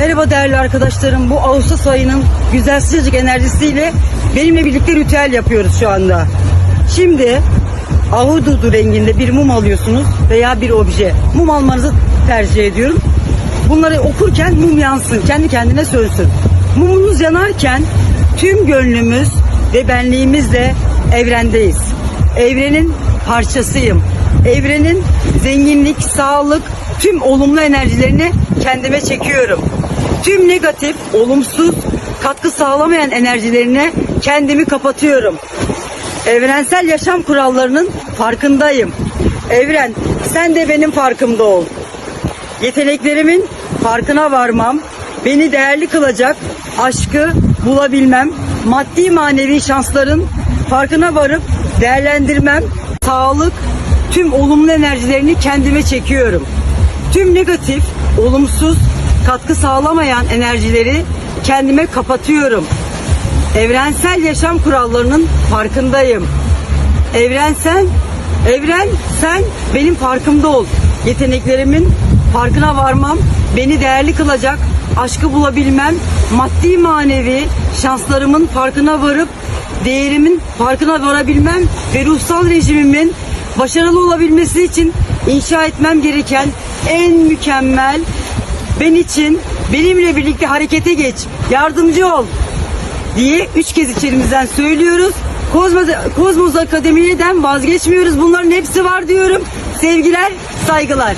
Merhaba değerli arkadaşlarım. Bu Ağustos ayının güzel sıcacık enerjisiyle benimle birlikte ritüel yapıyoruz şu anda. Şimdi ahududu renginde bir mum alıyorsunuz veya bir obje. Mum almanızı tercih ediyorum. Bunları okurken mum yansın, kendi kendine sönsün. Mumunuz yanarken tüm gönlümüz ve benliğimizle evrendeyiz. Evrenin parçasıyım. Evrenin zenginlik, sağlık, tüm olumlu enerjilerini kendime çekiyorum. Tüm negatif, olumsuz, katkı sağlamayan enerjilerine kendimi kapatıyorum. Evrensel yaşam kurallarının farkındayım. Evren, sen de benim farkımda ol. Yeteneklerimin farkına varmam, beni değerli kılacak aşkı bulabilmem, maddi manevi şansların farkına varıp değerlendirmem, sağlık, tüm olumlu enerjilerini kendime çekiyorum. Tüm negatif, olumsuz, katkı sağlamayan enerjileri kendime kapatıyorum. Evrensel yaşam kurallarının farkındayım. Evrensel, evren sen benim farkımda ol. Yeteneklerimin farkına varmam, beni değerli kılacak, aşkı bulabilmem, maddi manevi şanslarımın farkına varıp değerimin farkına varabilmem ve ruhsal rejimimin başarılı olabilmesi için inşa etmem gereken en mükemmel ben için benimle birlikte harekete geç, yardımcı ol diye üç kez içerimizden söylüyoruz. Kozmos, Kozmos Akademi'den vazgeçmiyoruz. Bunların hepsi var diyorum. Sevgiler, saygılar.